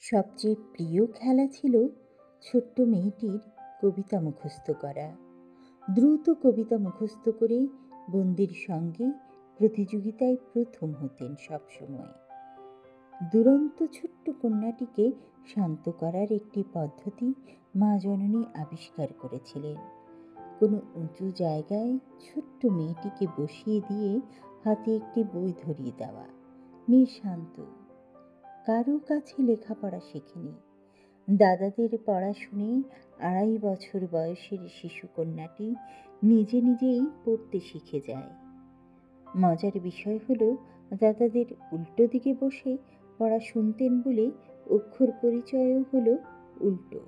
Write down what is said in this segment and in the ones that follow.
সবচেয়ে প্রিয় খেলা ছিল ছোট্ট মেয়েটির কবিতা মুখস্থ করা। দ্রুত কবিতা মুখস্থ করে বন্দির সঙ্গে প্রতিযোগিতায় প্রথম হতেন সবসময়। দুরন্ত ছোট্ট কন্যাটিকে শান্ত করার একটি পদ্ধতি মা জননী আবিষ্কার করেছিলেন। কোনো উঁচু জায়গায় ছোট্ট মেয়েটিকে বসিয়ে দিয়ে হাতে একটি বই ধরিয়ে দেওয়া। মেয়ে শান্ত। কারও কাছে লেখাপড়া শেখেনি। দাদাদের পড়া শুনে আড়াই বছর বয়সের শিশু কন্যাটি নিজে নিজেই পড়তে শিখে যায়। মজার বিষয় হলো, দাদাদের উল্টো দিকে বসে পড়া শুনতেন বলে অক্ষর পরিচয়ও হলো উল্টো।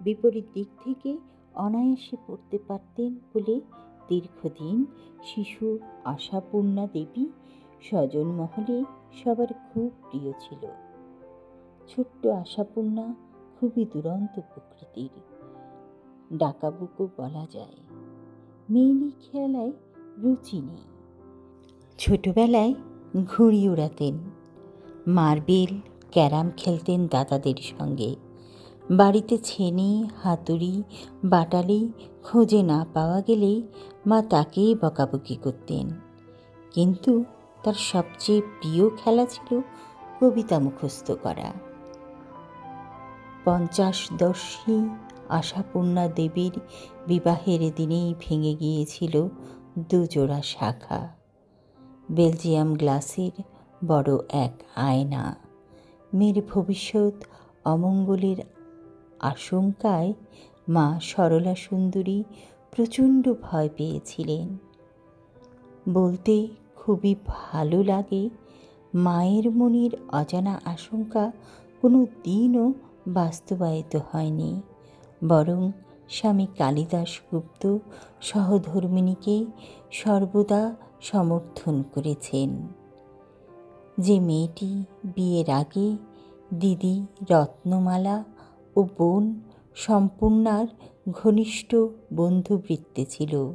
বিপরীত দিক থেকে অনায়াসে পড়তে পারতেন বলে দীর্ঘদিন শিশু আশাপূর্ণা দেবী স্বজন মহলে সবার খুব প্রিয় ছিল। ছোট্ট আশাপূর্ণা খুবই দুরন্ত প্রকৃতির। ডাকাবুকো বলা যায়। মেয়েলি খেলায় রুচি নেই। ছোটবেলায় ঘুড়ি উড়াতেন। মার্বেল, ক্যারাম খেলতেন দাদাদের সঙ্গে। বাড়িতে ছেনি, হাতুড়ি, বাটালি খোঁজে না পাওয়া গেলেই মা তাকেই বকাবকি করতেন। কিন্তু তার সবচেয়ে প্রিয় খেলা ছিল কবিতা মুখস্থ করা। পঞ্চাশদর্শী আশাপূর্ণা দেবীর বিবাহের দিনেই ভেঙে গিয়েছিল দুজোড়া শাখা। বেলজিয়াম গ্লাসের বড় এক আয়না। মেয়ের ভবিষ্যৎ অমঙ্গলের আশঙ্কায় মা সরলা সুন্দরী প্রচণ্ড ভয় পেয়েছিলেন। বলতে খুবই ভালো লাগে। মায়ের মনির অজানা আশঙ্কা কোনো দিনও বাস্তবায়িত হয়নি। বরং স্বামী কালিদাস গুপ্ত সহধর্মিণীকে সর্বদা সমর্থন করেছেন। যে মেয়েটি বিয়ের আগে দিদি রত্নমালা ও বোন সম্পূর্ণার ঘনিষ্ঠ বন্ধুবৃত্তে ছিল।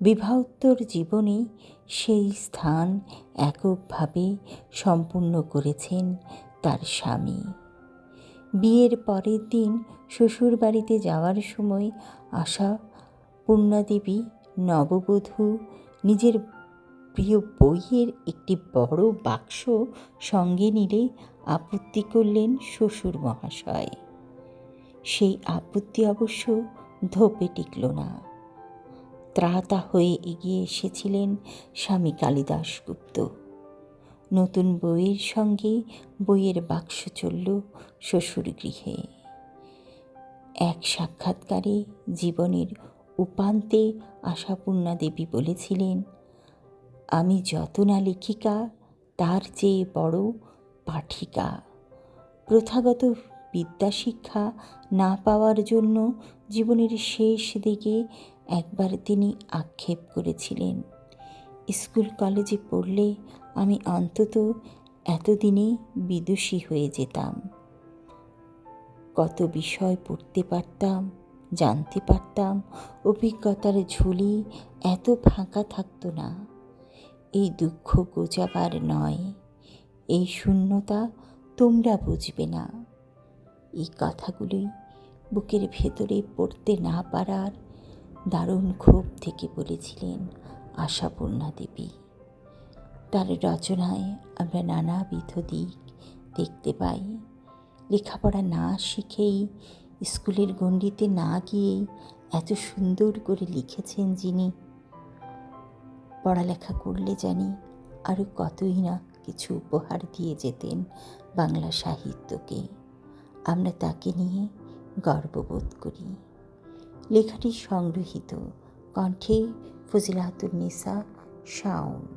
বিবাহোত্তর জীবনে সেই স্থান এককভাবে সম্পূর্ণ করেছেন তার স্বামী। বিয়ের পরের দিন শ্বশুরবাড়িতে যাওয়ার সময় আশা, পূর্ণাদেবী, নববধূ, নিজের প্রিয় বইয়ের একটি বড় বাক্স সঙ্গে নিলে আপত্তি করলেন শ্বশুর মহাশয়। সেই আপত্তি অবশ্য ধোপে টিকল না। ত্রাতা হয়ে এগিয়ে এসেছিলেন স্বামী কালিদাস গুপ্ত নতুন বইয়ের সঙ্গে বইয়ের বাক্স চলল শ্বশুর গৃহে। এক সাক্ষাৎকারে জীবনের উপান্তে আশাপূর্ণা দেবী বলেছিলেন, আমি যত না লেখিকা তার চেয়ে বড় পাঠিকা। প্রথাগত বিদ্যাশিক্ষা না পাওয়ার জন্য জীবনের শেষ দিকে একবার তিনি আক্ষেপ করেছিলেন। স্কুল কলেজে পড়লে আমি অন্তত এতদিনে বিদুষী হয়ে যেতাম। কত বিষয় পড়তে পারতাম, জানতে পারতাম, অভিজ্ঞতার ঝুলি এত ফাঁকা থাকতো না। এই দুঃখ গোজাবার নয়, এই শূন্যতা তোমরা বুঝবে না। এই কথাগুলোই বুকের ভেতরে পড়তে না পারার দারুণ ক্ষোভ থেকে বলেছিলেন আশাপূর্ণা দেবী। তার রচনায় আমরা নানাবিধ দিক দেখতে পাই। লেখাপড়া না শিখেই, স্কুলের গণ্ডিতে না গিয়েই এত সুন্দর করে লিখেছেন যিনি। পড়ালেখা করলে জানি আরও কতই না কিছু উপহার দিয়ে যেতেন বাংলা সাহিত্যকে। আমরা তাকে নিয়ে গর্ববোধ করি। লেখাটি সংগৃহীত। কণ্ঠে ফজিলাতুন্নিসা শাওন।